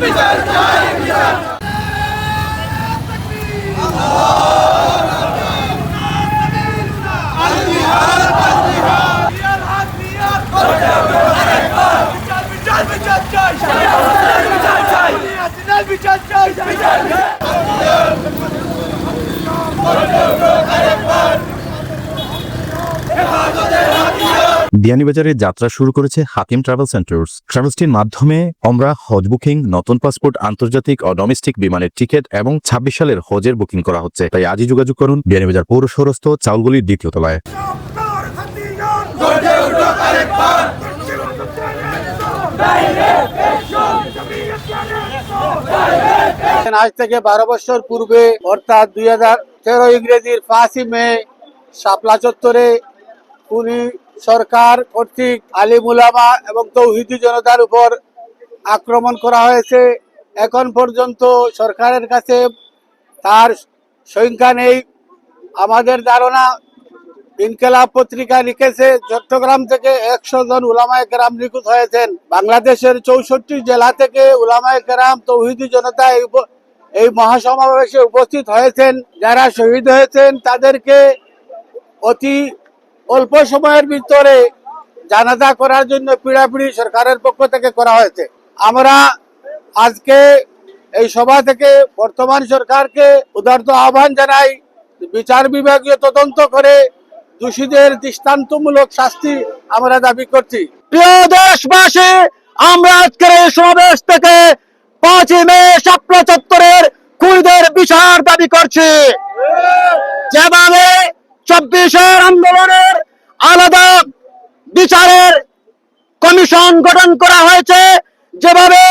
Hospital Time! বিয়ানীবাজারে যাত্রা শুরু করেছে হাকিম ট্রাভেল সেন্টার্স। ট্রাভেলসটির মাধ্যমে আমরা হজ বুকিং, নতুন পাসপোর্ট, আন্তর্জাতিক ও ডোমেস্টিক বিমানের টিকিট এবং ছাব্বিশ সালের হজের বুকিং করা হচ্ছে। তাই আজই যোগাযোগ করুন বিয়ানীবাজার পৌর সৌরস্থ, চাউলগুলির দ্বিতীয় তলায়। আজ থেকে বারো বছর পূর্বে, অর্থাৎ দুই হাজার তেরো ইংরেজির পাঁচই মে, শাপলা চত্বরে, উনি সরকার কর্তৃক আলিম উলামা এবং তৌহিদি জনতার উপর আক্রমণ করা হয়েছে। এখন পর্যন্ত সরকারের কাছে তার সংখ্যা নেই। আমাদের ধারণা, ইনকেলাব পত্রিকা লিখেছে, চট্টগ্রাম থেকে একশো জন উলামায় কেরাম নিখোঁজ হয়েছেন। বাংলাদেশের চৌষট্টি জেলা থেকে উলামায় কেরাম, তৌহিদি জনতা এই মহাসমাবেশে উপস্থিত হয়েছেন। যারা শহীদ হয়েছেন, তাদেরকে অতি অল্প সময়ের ভিতরে জানাজা করার জন্য পিড়াপিড়ি সরকারের পক্ষ থেকে করা হয়েছে। আমরা আজকে এই সভা থেকে বর্তমান সরকারকে উদার্ত আহ্বান জানাই, বিচার বিভাগীয় তদন্ত করে দোষীদের দৃষ্টান্তমূলক শাস্তি আমরা দাবি করছি। প্রিয় দেশবাসী, আমরা আজকের এই সমাবেশ থেকে পাঁচই মে শাপলা চত্বরের খুনিদের বিচার দাবি করছি। যেভাবে চব্বিশের আন্দোলনের আলাদা বিচারের কমিশন গঠন করা হয়েছে। যেভাবে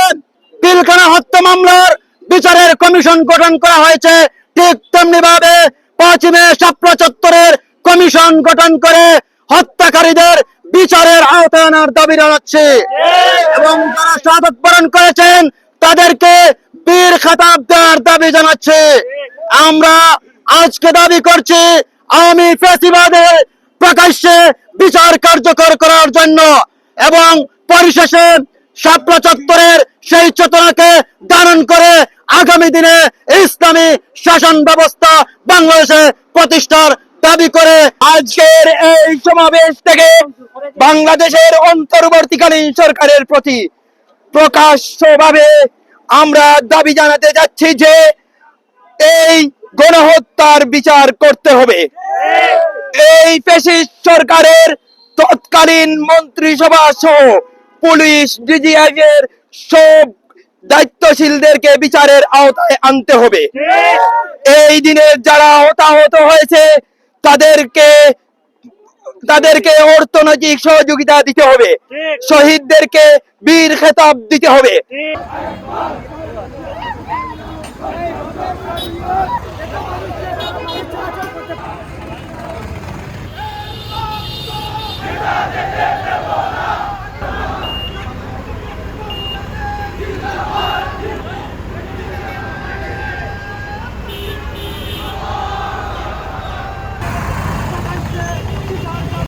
পিলখানা হত্যা মামলার বিচারের কমিশন গঠন করা হয়েছে, ঠিক তেমনি ভাবে পশ্চিমে শাপলা চত্বরের কমিশন গঠন করে হত্যাকারীদের বিচারের আওতায় আনার দাবি জানাচ্ছে। এবং যারা শাহাদত বরণ করেছেন, তাদেরকে বীর খাতাব দেওয়ার দাবি জানাচ্ছে। আমরা আজকে দাবি করছি আমি ফেসিবাদের প্রকাশ্যে বিচার কার্যকর করার জন্য এবং পরিশেষে শাপলা চত্বরের সেই চেতনাকে ধারণ করে আগামী দিনে ইসলামী শাসন ব্যবস্থা বাংলাদেশে প্রতিষ্ঠার দাবি করে আজকের এই সমাবেশ থেকে বাংলাদেশের অন্তর্বর্তীকালীন সরকারের প্রতি প্রকাশ্যভাবে আমরা দাবি জানাতে যাচ্ছি যে এই গণহত্যার বিচার করতে হবে। এই ফেসিস্ট সরকারের তৎকালীন মন্ত্রিসভা সহ পুলিশ ডিজিআই এর সব দায়িত্বশীলদেরকে বিচারের আওতায় আনতে হবে। এই দিনের যারা হতাহত হয়েছে, তাদেরকে তাদেরকে অর্থনৈতিক সহযোগিতা দিতে হবে। শহীদদেরকে বীর খেতাব দিতে হবে। da defesa,